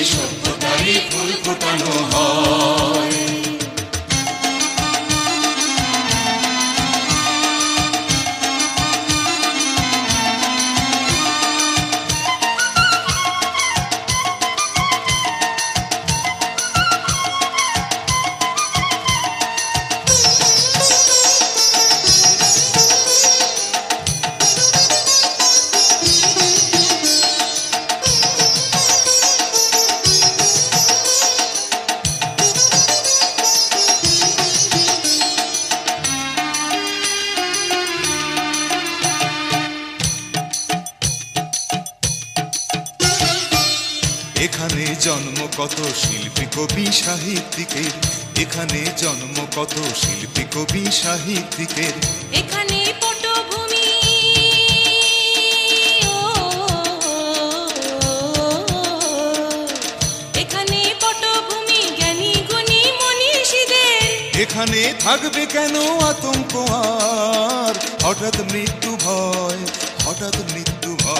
এখানে এখানে জন্ম কত শিল্পী কবি সাহিত্যিকের? এখানে জন্ম কত শিল্পী কবি সাহিত্যিকের? এখানে পটভূমি। এখানে পটভূমি জ্ঞানী গুণী মনীষীদের। এখানে থাকবে কেন আতঙ্ক আর? হঠাৎ মৃত্যু ভয় হঠাৎ মৃত্যু ভয়।